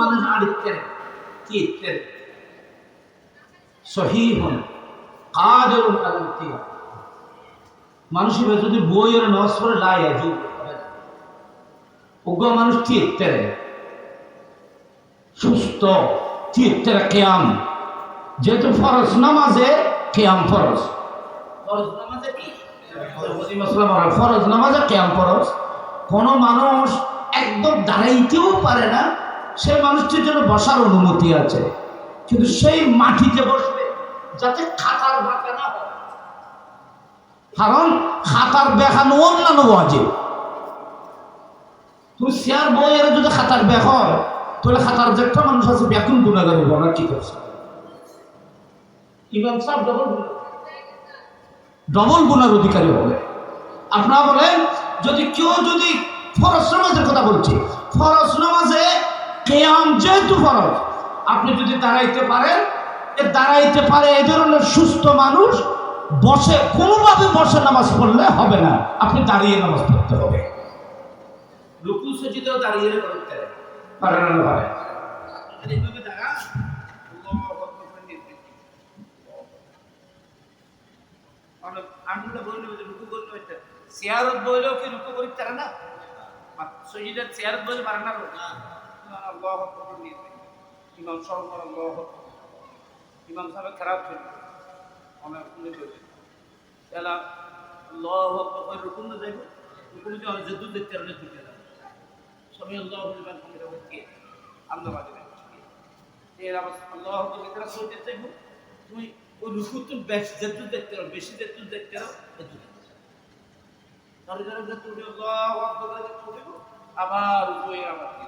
মানুষ আড়িতেন কি ইত্তেন সহিহন, কাদেরুন আল ইতিহাদ মানুষ এবার যদি মানুষ সুস্থ কেয়াম। যেহেতু ফরজ নামাজে কেয়াম ফরজ। ফরজ নামাজে কি? ফরজ নামাজে কেয়াম ফরজ। কোন মানুষ একদম দাঁড়াইতেও পারে না সেই মানুষটির জন্য বসার অনুমতি আছে। কিন্তু সেই মাটিতে বসবে যাতে খাতার বাঁকা না হয়। কারণ খাতার বেখানো অন্যান্য বাজে তুমি শেয়ার বইয়ের যদি খাতার বেখ হয়, তাহলে খাতার যে একটা মানুষ আছে বেকুন গুণাগার হব না কি করছে? ইমাম সাহেব ডবল ডবল গুণার অধিকারী হবে। আপনারা বলেন, যদি কেউ যদি ফরজ নামাজের কথা বলছি, ফরজ নামাজে কেয়াম যেহেতু ফরজ আপনি যদি দাঁড়াইতে পারেন এ দাঁড়াইতে পারে এই ধরনের সুস্থ মানুষ বসে কোনোভাবে বসে নামাজ পড়লে হবে না। আপনি দাঁড়িয়ে নামাজ পড়তে হবে। রুকু সজিতেও দাঁড়িয়ে করতে পারে না হইতে চেয়ারত বইলেও কি রুকু করি তারা না? চেয়ারত বইলে পারে না ইমাম সাহেব খারাপ ছিল। ওই দেখতে বেশি দেখতে আল্লাহ আবার আবার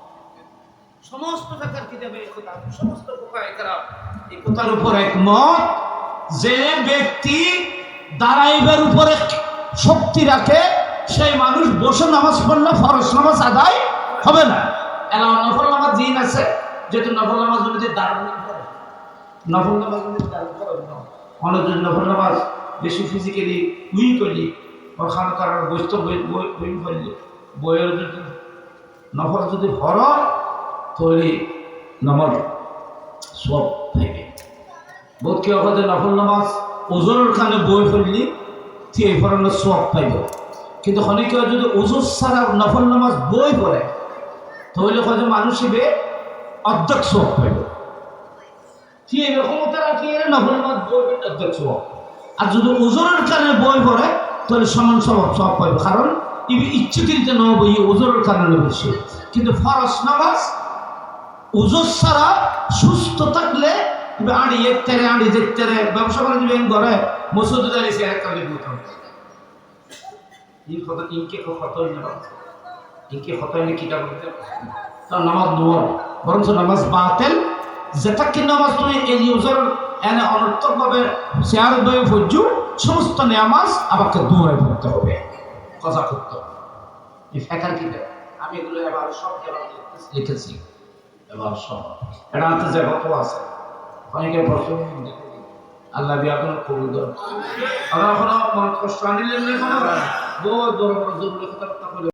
সমস্ত টাকার কিতাবে সমস্ত খারাপ এই কথার উপর একমত যে ব্যক্তি দাঁড়াইবার উপরে শক্তি রাখে, সেই মানুষ বসে নামাজ পড়লে ফরজ নামাজ আদায় হবে না। এলা নফল নামাজ দিন আছে, যেহেতু নফল নামাজ যদি দাঁড়ানো করে নফল নামাজ যদি দাঁড়ানো করে অনেক যদি নফল নামাজ বেশি ফিজিক্যালি উইক হইলি ওখানে কারণ বৈস্ত বই বই করলি বইয়ের যদি নফল যদি হর তাহলে নামাজ সব থাকে। বহুত কেউ কথা নফল নামাজ ওজনের খানে বই ফেললি তুই এই ধরনের সব পাইব। কিন্তু অনেকে যদি ওজোর ছাড়া নফল নামাজ বই পড়ে, তাহলে হয়তো মানুষ হিসেবে অর্ধেক সব পাইব। তুই এরকম রাখি নফল নামাজ বই পড়লে অর্ধেক সব। আর যদি ওজনের কারণে বই পড়ে, তাহলে সমান স্বভাব সব পাইব। কারণ ইচ্ছুকৃত নব এই ওজনের কারণে বেশি। কিন্তু ফরস নামাজ ওজোর ছাড়া সুস্থ থাকলে আড়ি একতে আড়ি দেখতে ব্যবসা করে দিবেন ঘরে মসুদ দাঁড়িয়েছে এক কালে বুঝতাম ইন কথা ইনকে কত ইনকে কত এনে কিটা বলতে? তার নামাজ কি নামাজ তুমি শেয়ার সমস্ত আমাকে হবে। করতে হবে আমি এগুলো এবার সব লিখেছি এবার সব এটা আনতে যে কত আছে। অনেকে প্রশ্ন আল্লাহ দিয়া কোনো কবুল ধর আমরা এখনও মন কষ্ট আনিলেন না কোনো। বহু বড় জরুরি কথা